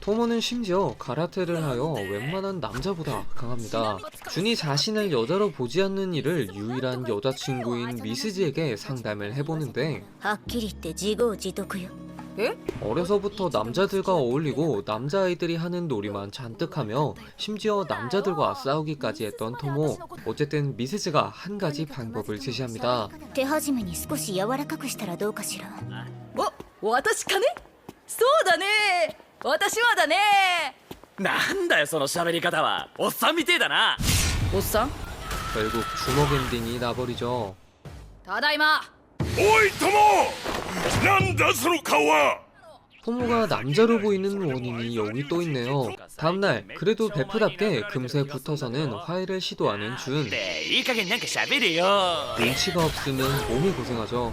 토모는 심지어 가라테를 하여 웬만한 남자보다 강합니다. 준이 자신을 여자로 보지 않는 이를 유일한 여자친구인 미스지에게 상담을 해보는데 はっきり言って自業自得よ 어려서부터 남자들과 어울리고 남자아이들이 하는 놀이만 잔뜩 하며 심지어 남자들과 싸우기까지 했던 토모. 어쨌든 미스즈가 한 가지 방법을 제시합니다. 手始めに少し柔らかくしたらどうかしらお私かね そうだね私はだねなんだよその喋り方はおっさんみてえだなおっさん 결국 주먹 엔딩이 나버리죠. ただいまおい友なんだその顔は 토모가 남자로 보이는 원인이 여기 또 있네요. 다음날 그래도 베프답게 금세 붙어서는 화해를 시도하는 준. でいい加減なんか喋れよ 눈치가 없으면 몸이 고생하죠.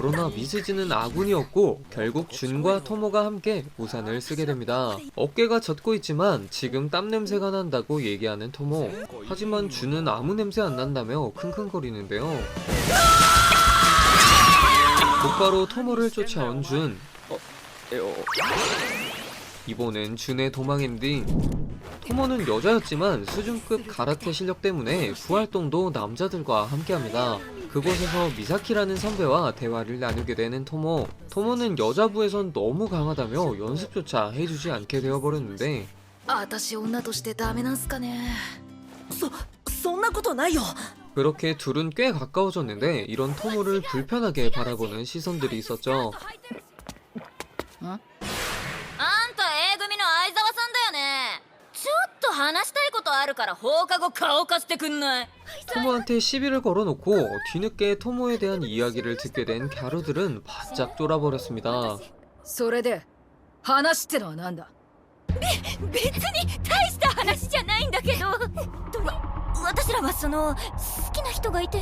그러나 미스즈는 아군이었고 결국 준과 토모가 함께 우산을 쓰게 됩니다. 어깨가 젖고 있지만 지금 땀 냄새가 난다고 얘기하는 토모. 하지만 준은 아무 냄새 안 난다며 킁킁거리는데요. 곧바로 토모를 쫓아온 준. えお 이번엔 준의 도망 엔딩. 토모는 여자였지만 수준급 가라테 실력 때문에 부활동도 남자들과 함께합니다. 그곳에서 미사키라는 선배와 대화를 나누게 되는 토모. 토모는 여자부에선 너무 강하다며 연습조차 해주지 않게 되어버렸는데 私女としてダメなんすかねそそんなことないよ 그렇게 둘은 꽤 가까워졌는데 이런 토모를 불편하게 바라보는 시선들이 있었죠. あ 話したいことあるから放課後顔貸してくんない 토모한테 시비를 걸어놓고 뒤늦게 토모에 대한 이야기를 듣게 된 갸루들은 바짝 쫄아버렸습니다. それで話ってのはなんだ別に大した話じゃないんだけどわ私らはその好きな人がいて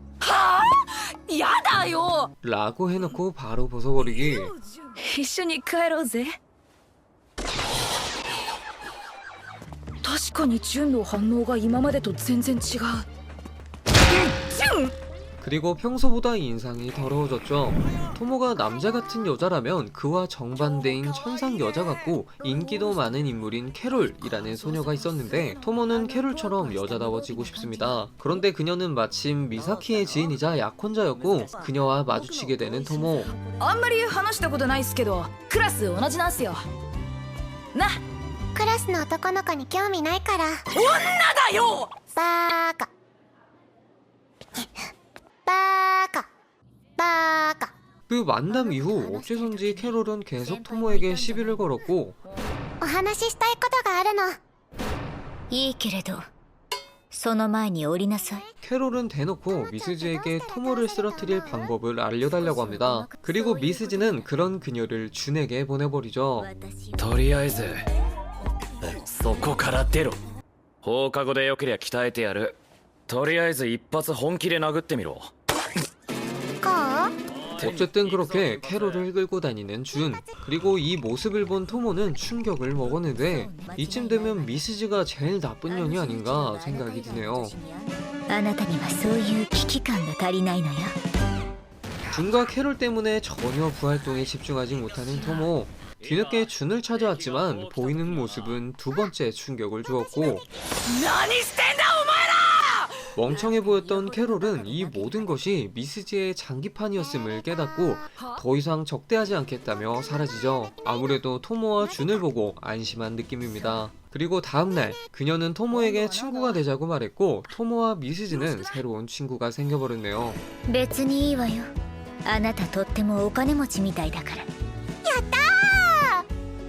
やだよ 라고 해놓고 바로 벗어버리기 一緒に帰ろうぜ確かに純の反応が今までと全然違う純 그리고 평소보다 인상이 더러워졌죠. 토모가 남자 같은 여자라면 그와 정반대인 천상 여자 같고 인기도 많은 인물인 캐롤이라는 소녀가 있었는데 토모는 캐롤처럼 여자다워지고 싶습니다. 그런데 그녀는 마침 미사키의 지인이자 약혼자였고 그녀와 마주치게 되는 토모. あんまり話したことないっすけどクラス同じなんすよなクラスの男の子に興味ないから女だよバーカ バーカ 그 만남 이후 어째선지 캐롤은 계속 토모에게 시비를 걸었고 お 話ししたいことがあるのいいけれどその前に降りなさい 캐롤은 대놓고 미스즈에게 토모를 쓰러뜨릴 방법을 알려달라고 합니다. 그리고 미스즈는 그런 그녀를 준에게 보내버리죠. とりあえずそこから出ろ放課後でよけりゃ鍛えてやるとりあえず一発本気で殴ってみろこう 어쨌든 그렇게 캐롤을 끌고 다니는 준. 그리고 이 모습을 본 토모는 충격을 먹었는데 이쯤 되면 미스즈가 제일 나쁜 년이 아닌가 생각이 드네요. あなたにはそういう危機感が足りないのよ 준과 캐롤 때문에 전혀 부활동에 집중하지 못하는 토모. 뒤늦게 준을 찾아왔지만 보이는 모습은 두 번째 충격을 주었고 멍청해 보였던 캐롤은 이 모든 것이 미스즈의 장기판이었음을 깨닫고 더 이상 적대하지 않겠다며 사라지죠. 아무래도 토모와 준을 보고 안심한 느낌입니다. 그리고 다음날 그녀는 토모에게 친구가 되자고 말했고 토모와 미스즈는 새로운 친구가 생겨버렸네요. 別にいいわよあなたとってもお金持ちみたいだから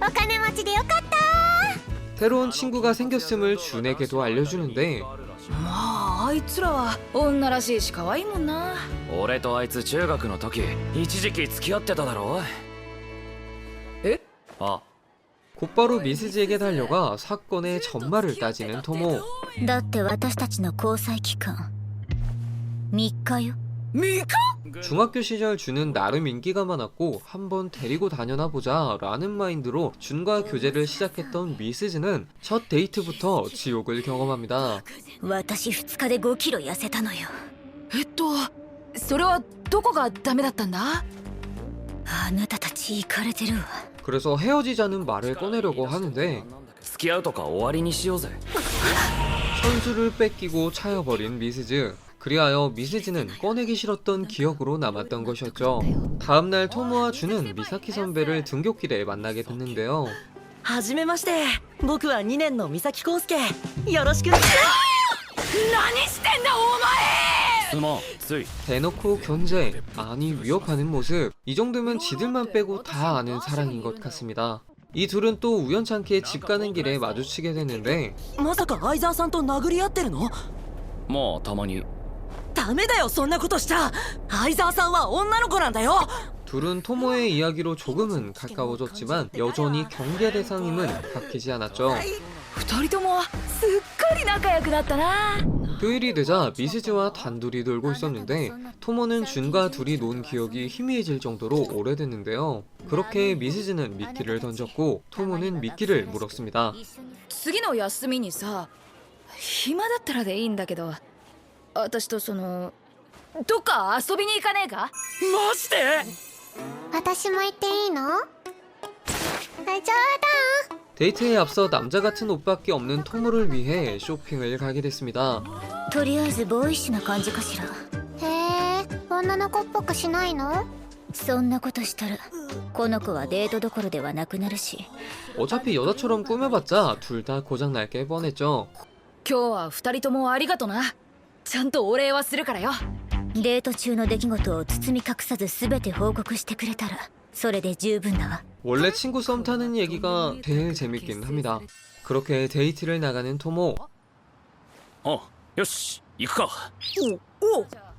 お金持ちでよかった 새로운 친구가 생겼음을 준에게도 알려주는데 ま ああいつらは女らしいし可愛いもんな俺とあいつ中学の時一時期付き合ってただろえあ 곧바로 미스즈에게 달려가 사건의 전말을 따지는 토모. だって私たちの交際期間3日よ ミカ 중학교 시절 준은 나름 인기가 많았고 한번 데리고 다녀나 보자 라는 마인드로 준과 교제를 시작했던 미스즈는 첫 데이트부터 지옥을 경험합니다. 私2日で5キロ痩せたのよえっとそれはどこがダメだったんだあなたたちイかれてるわ 그래서 헤어지자는 말을 꺼내려고 하는데 付き合うとか終わりにしようぜ 선수를 뺏기고 차여버린 미스즈. 그리하여 미스즈는 꺼내기 싫었던 기억으로 남았던 것이었죠. 다음날 토모와 준은 미사키 선배를 등굣길에 만나게 됐는데요. はじめまして僕は2年の三崎康介よろしく何してんだおすまんつい 대놓고 견제, 아니 위협하는 모습. 이 정도면 지들만 빼고 다 아는 사랑인 것 같습니다. 이 둘은 또 우연찮게 집 가는 길에 마주치게 되는데 まさか相沢さんと殴り合ってるのまあたまに ダメだよそんなことしちゃ相沢さんは女の子なんだよ 둘은 토모의 이야기로 조금은 가까워졌지만 여전히 경계 대상임은 바뀌지 않았죠. 二人ともすっかり仲良くなったな 휴일이 되자 미스즈와 단둘이 놀고 있었는데 토모는 준과 둘이 논 기억이 희미해질 정도로 오래됐는데요. 그렇게 미스즈는 미끼를 던졌고 토모는 미끼를 물었습니다. 次の休みにさ暇だったらでいいんだけど 私とそのどっか遊びに行かねえかマジで私も行っていいのあ冗談 데이트에 앞서 남자 같은 옷밖에 없는 토모를 위해 쇼핑을 가게 됐습니다. とりあえずボーイッシュな感じかしらへえ女の子っぽくしないのそんなことしたらこの子はデートどころではなくなるし 어차피 여자처럼 꾸며봤자 둘 다 고장날 게 뻔했죠. 今日は二人ともありがとな ちゃんとお礼はするからよデート中の出来事を包み隠さず全て報告してくれたらそれで十分だわ 원래 친구 썸 타는 얘기가 제일 재밌긴 합니다. 그렇게 데이트를 나가는 토모. およし行くか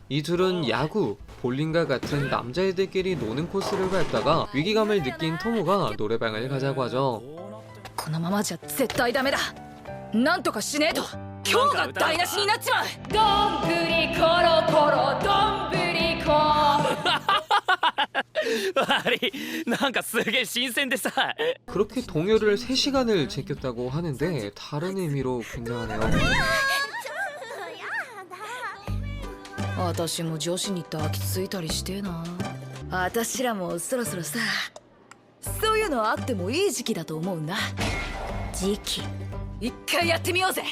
이 둘은 야구, 볼링과 같은 남자애들끼리 노는 코스를 밟다가 위기감을 느낀 토모가 노래방을 가자고 하죠. このままじゃ絶対ダメだなんとかしねえと 今日が台無しになっちまうどんぶりコロコロどんぶりコあれなんかすげえ新鮮でさ 그렇게 동요를 3시간을 제꼈다고 하는데 다른 의미로 굉장하네요. 私も女子に抱きついたりしてえな私らもそろそろさそういうのあってもいい時期だと思うんだ時期一回やってみようぜ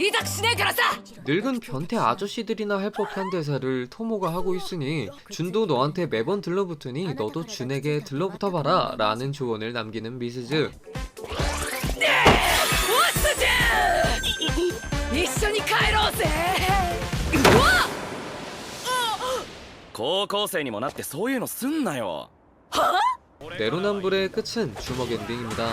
痛くしねえからさ 늙은 변태 아저씨들이나 할 법한 대사를 토모가 하고 있으니 준도 너한테 매번 들러붙으니 너도 준에게 들러붙어봐라 라는 조언을 남기는 미스즈 一緒に帰ろうぜ高校生にもなってそういうのすんなよ 내로남불의 끝은 주먹 엔딩입니다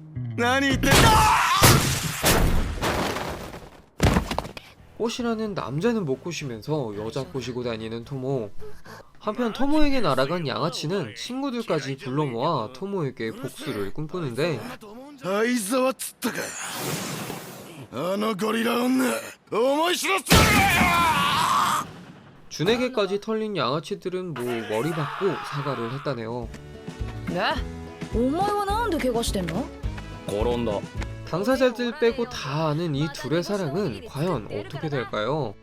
何言ってんだ 꽃이라는 남자는 못 꼬시면서 여자 꼬시고 다니는 토모. 한편 토모에게 날아간 양아치는 친구들까지 불러 모아 토모에게 복수를 꿈꾸는데 相沢っつったかあのゴリラ女思い知らせてやる 준에게까지 털린 양아치들은 뭐 머리 받고 사과를 했다네요. でお前はなんで怪我してんの 転んだ 당사자들 빼고 다 아는 이 둘의 사랑은 과연 어떻게 될까요?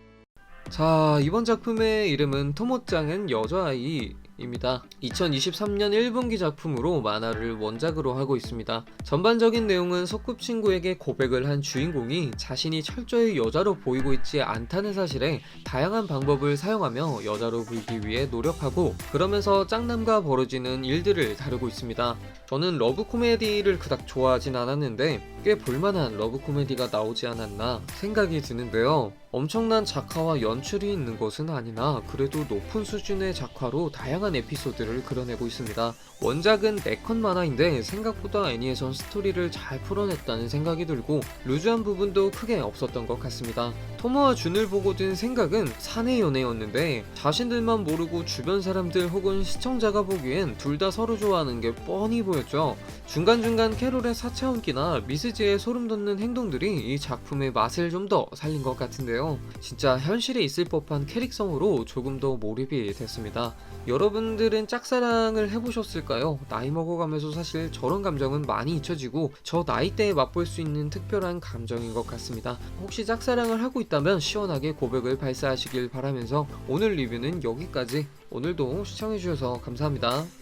자, 이번 작품의 이름은 토모짱은 여자아이 입니다. 2023년 1분기 작품으로 만화를 원작으로 하고 있습니다. 전반적인 내용은 소꿉친구에게 고백을 한 주인공이 자신이 철저히 여자로 보이고 있지 않다는 사실에 다양한 방법을 사용하며 여자로 보이기 위해 노력하고 그러면서 짱남과 벌어지는 일들을 다루고 있습니다. 저는 러브 코미디를 그닥 좋아하진 않았는데 꽤 볼만한 러브 코미디가 나오지 않았나 생각이 드는데요. 엄청난 작화와 연출이 있는 것은 아니나 그래도 높은 수준의 작화로 다양한 에피소드를 그려내고 있습니다. 원작은 네컷 만화인데 생각보다 애니에선 스토리를 잘 풀어냈다는 생각이 들고 루즈한 부분도 크게 없었던 것 같습니다. 토모와 준을 보고 든 생각은 사내 연애였는데 자신들만 모르고 주변 사람들 혹은 시청자가 보기엔 둘 다 서로 좋아하는 게 뻔히 보였죠. 중간중간 캐롤의 사차원기나 미스지의 소름 돋는 행동들이 이 작품의 맛을 좀 더 살린 것 같은데요. 진짜 현실에 있을 법한 캐릭성으로 조금 더 몰입이 됐습니다. 여러분들은 짝사랑을 해보셨을까요? 나이 먹어가면서 사실 저런 감정은 많이 잊혀지고 저 나이대에 맛볼 수 있는 특별한 감정인 것 같습니다. 혹시 짝사랑을 하고 있다면 시원하게 고백을 발사하시길 바라면서 오늘 리뷰는 여기까지. 오늘도 시청해주셔서 감사합니다.